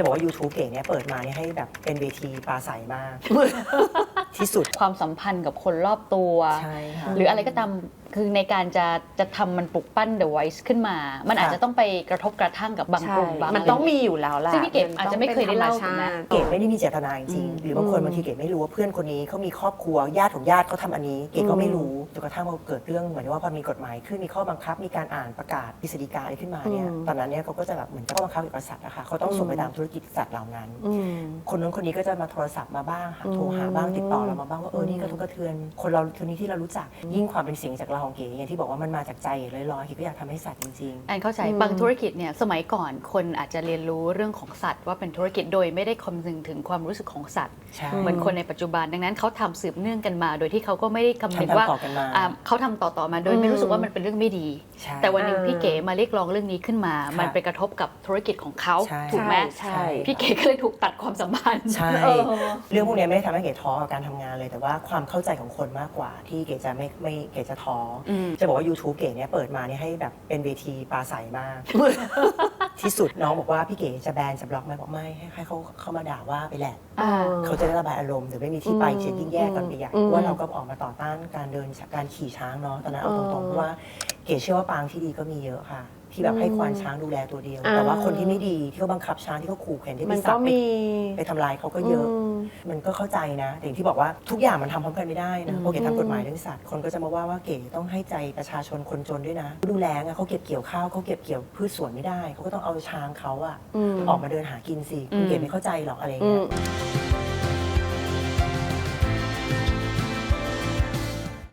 จะบอกว่า YouTube เก๋เนี่ยเปิดมาเนี่ยให้แบบเป็นเวทีปราศัยมาก ที่สุด ความสัมพันธ์กับคนรอบตัว ใช่ค่ะ หรืออะไรก็ตาม คือในการจะจะทำมันปลุกปั้น The Voice ขึ้นมา มันอาจจะต้องไปกระทบกระทั่งกับบางใช่กลุ่มบางมันต้องมีอยู่แล้วแหละซึ่งพี่เก๋อาจจะไม่เคยได้เล่าถูกไหมเก๋ไม่ได้มีเจตนาจริงอืมๆหรือบางคนบางทีเก๋ไม่รู้ว่าเพื่อนคนนี้เขามีครอบครัวญาติของญาติเขาทำอันนี้ เก๋ก็ไม่รู้จนกระทั่งมาเกิดเรื่องเหมือนว่าพอมีกฎหมายขึ้นมีข้อบังคับมีการอ่านประกาศกฤษฎีกาอะไรขึ้นมาเนี่ยอืมตอนนั้นเนี่ยเขาก็จะแบบเหมือนข้อบังคับเกี่ยวกับสัตว์นะคะเขาต้องส่งไปตามธุรกิจสัตว์เหล่านั้นอืมคนนู้นคนนี้ก็จะมาโทรศัพท์มาบ้างหาอืมโทรหาบ้างติดต่อเรามาบ้างว่าเอออืมนี่กระทบกระเทือนคนเราคนนี้ที่เรารู้จักยิ่งความเป็นเสียงจากเราของเก๋อย่างที่บอกว่ามันมาจากใจลอยๆเก๋ก็อยากทำให้สัตว์จริง แอนเข้าใจอืม บางธุรกิจเนี่ยสมัยก่อนคนอาจจะเรียนรู้เรื่องของสัตว์ ว่าเป็นธุรกิจโดยไม่ได้คำนึงถึงความรู้สึกของสัตว์ ๆ ใช่เหมือนคนในปัจจุบันดังนั้นเขาทำสืบเนื่องกันมา โดยที่เขาก็ไม่ได้คำนึงทำว่าต่อกันมาอ่าเขาทำต่อๆมาโดยไม่รู้สึกว่ามันเป็นเรื่องไม่ดี ใช่ แต่วันหนึ่งเออพี่เก๋มาเรียกร้องเรื่องนี้ขึ้นมาค่ะมันไปกระทบกับธุรกิจของเขาใช่ ถูกไหมใช่ พี่เก๋ก็เลยถูกตัดความสัมพันธ์ ใช่ เออ เรื่องพวกนี้ไม่ได้ทำให้เก๋ท้อกับการทำงานเลย แต่ว่าความเข้าใจของคนมากกว่าที่เก๋จะไม่ไม่เก๋จะท้ออมจะบอกว่า YouTube เก๋เนี่ยเปิดมาเนี่ยให้แบบเป็นเวทีปราศัยมาก ที่สุดน้องบอกว่าพี่เก๋จะแบนจะบล็อกไหมบอกไม่ให้ให้เขาเข้ามาด่าว่าไปแหละอ่าเขาจะได้ระบายอารมณ์หรือไม่มีที่ไปเช็ดยิ่งแย่กันไปใหญ่อืมเพราะว่าเราก็ออกมาต่อต้านการเดินการขี่ช้างเนาะตอนนั้นเอาตรงๆเพราะว่าเก๋เชื่อว่าปางที่ดีก็มีเยอะค่ะ ที่แบบให้ควานช้างดูแลตัวเดียวอ่าแต่ว่าคนที่ไม่ดีที่เขาบังคับช้างที่เขาขู่เข็นที่ไปมันสัก็บไปมีไปทำลายเขาก็เยอะมมันก็เข้าใจนะแต่อย่างที่บอกว่าทุกอย่างมันทำพร้อมกันไม่ได้นะอืมเพราะเก๋ทำกฎหมายเรื่องสัตว์คนก็จะมาว่าว่าเก๋ต้องให้ใจประชาชนคนจนด้วยนะดูแลงอะเขาเก็บเกี่ยวข้าวเขาเก็บเกี่ยวพืชสวนไม่ได้เขาก็ต้องเอาช้างเขาอะอืมออกมาเดินหากินสิคุณอืมเก๋ไม่เข้าใจหรอกอะไรอย่างอืเงี้มย